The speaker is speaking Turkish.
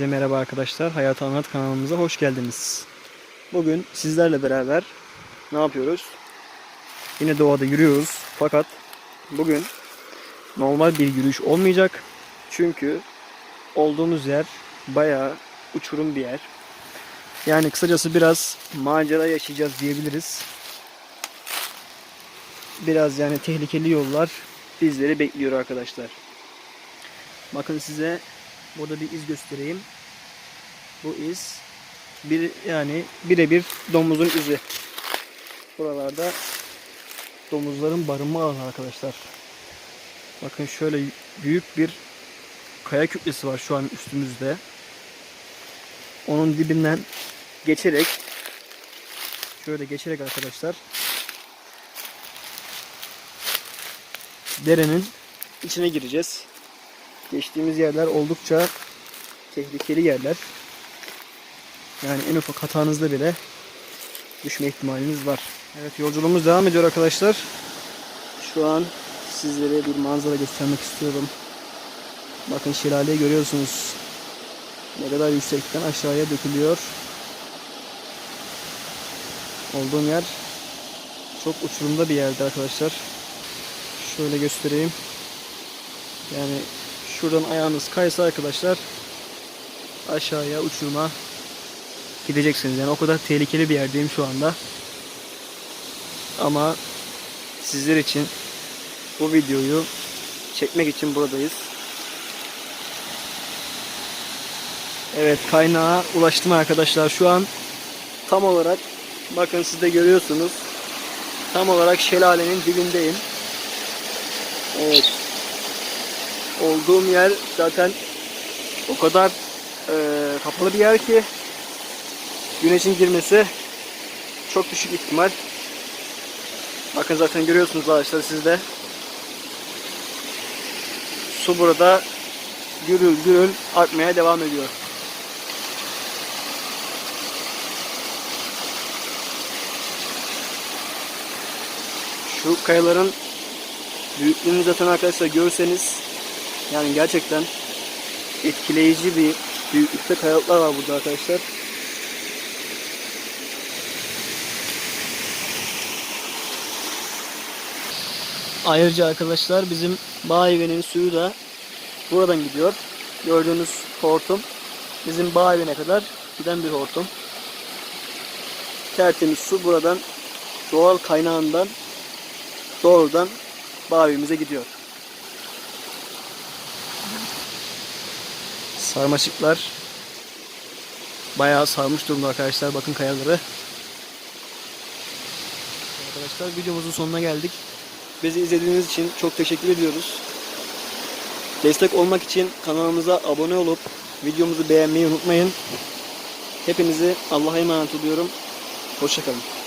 Herkese merhaba arkadaşlar. Hayat Anlat kanalımıza hoş geldiniz. Bugün sizlerle beraber ne yapıyoruz? Yine doğada yürüyoruz. Fakat bugün normal bir yürüyüş olmayacak. Çünkü olduğumuz yer bayağı uçurum bir yer. Yani kısacası biraz macera yaşayacağız diyebiliriz. Biraz yani tehlikeli yollar bizleri bekliyor arkadaşlar. Bakın size burada bir iz göstereyim. Bu iz bir yani birebir domuzun izi. Buralarda domuzların barınma alanı arkadaşlar. Bakın şöyle büyük bir kaya kütlesi var şu an üstümüzde. Onun dibinden geçerek şöyle geçerek arkadaşlar derenin içine gireceğiz. Geçtiğimiz yerler oldukça tehlikeli yerler. Yani en ufak hatanızda bile düşme ihtimaliniz var. Evet yolculuğumuz devam ediyor arkadaşlar. Şu an sizlere bir manzara göstermek istiyorum. Bakın şelaleyi görüyorsunuz. Ne kadar yüksekten aşağıya dökülüyor. Olduğum yer çok uçurumda bir yerde arkadaşlar. Şöyle göstereyim. Yani şuradan ayağınız kaysa arkadaşlar aşağıya uçuruma gideceksiniz. Yani o kadar tehlikeli bir yerdeyim şu anda. Ama sizler için bu videoyu çekmek için buradayız. Evet kaynağa ulaştım arkadaşlar. Şu an tam olarak bakın siz de görüyorsunuz. Tam olarak şelalenin dibindeyim. Evet. Olduğum yer zaten o kadar e, kapalı bir yer ki güneşin girmesi çok düşük ihtimal. Bakın zaten görüyorsunuz arkadaşlar siz de. Su burada gürül gürül artmaya devam ediyor. Şu kayaların büyüklüğünü zaten arkadaşlar görseniz yani gerçekten etkileyici bir büyüklükte kayalıklar var burada arkadaşlar. Ayrıca arkadaşlar bizim bağ evinin suyu da buradan gidiyor. Gördüğünüz hortum bizim bağ evine kadar giden bir hortum. Tertemiz su buradan doğal kaynağından doğrudan bağ evimize gidiyor. Sarmaşıklar bayağı sarmış durumda arkadaşlar. Bakın kayaları. Arkadaşlar videomuzun sonuna geldik. Bizi izlediğiniz için çok teşekkür ediyoruz. Destek olmak için kanalımıza abone olup videomuzu beğenmeyi unutmayın. Hepinizi Allah'a emanet ediyorum. Hoşçakalın.